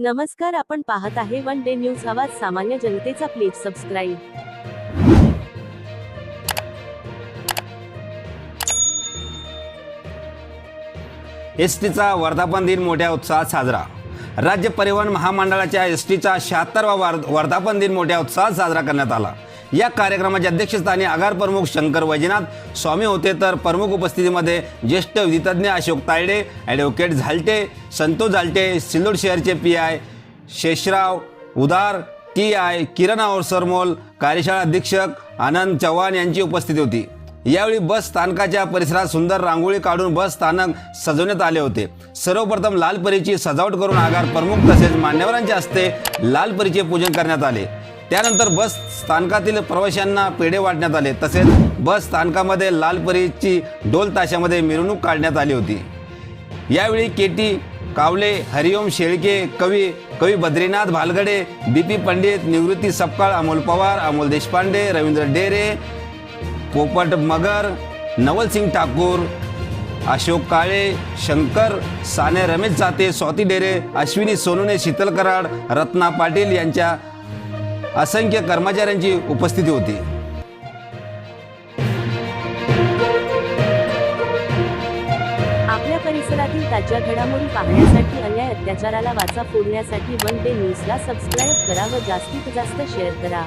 नमस्कार आपण पाहत आहे वन डे न्यूज आवाज सामान्य जनतेचा प्लीज सबस्क्राईब. एस टीचा वर्धापन दिन मोठ्या उत्साहात साजरा. राज्य परिवहन महामंडळाच्या एस टीचा शहात्तरवा वार वर्धापन दिन मोठ्या उत्साहात साजरा करण्यात आला. या कार्यक्रमाच्या अध्यक्षस्थानी आगार प्रमुख शंकर वैजनाथ स्वामी होते तर प्रमुख उपस्थितीमध्ये ज्येष्ठ विधितज्ञ Ashok Tayade advocate Zalte Santosh Zalte Sillod शहरचे P I Sheshrao Udar T I किरण सरमोल कार्यशाळा अधीक्षक आनंद चव्हाण यांची उपस्थिती होती. यावेळी बस स्थानकाच्या परिसरात सुंदर रांगोळी काढून बस स्थानक सजवण्यात आले होते. सर्वप्रथम लाल परीची सजावट करून आगार प्रमुख तसेच मान्यवरांच्या हस्ते लाल परीचे पूजन करण्यात आले. त्यानंतर बस स्थानकातील प्रवाशांना पेढे वाटण्यात आले. तसेच बस स्थानकामध्ये लालपरीची डोल ताशामध्ये मिरवणूक काढण्यात आली होती. यावेळी केटी कावले हरिओम शेळके कवी कवी बद्रीनाथ भालगडे बी पी पंडित निवृत्ती सपकाळ अमोल पवार अमोल देशपांडे रवींद्र डेरे पोपट मगर नवलसिंग ठाकूर अशोक काळे शंकर साने रमेश जाते स्वाती डेरे अश्विनी सोनुने शीतल कराड रत्ना पाटील यांच्या असंख्य कर्मचाऱ्यांची उपस्थिती होती. आपल्या परिसरातील ताज्या घडामोडी पाहण्यासाठी अन्याय अत्याचाराला वाचा फोडण्यासाठी वन डे न्यूजला सबस्क्राईब करा व जास्तीत जास्त शेअर करा.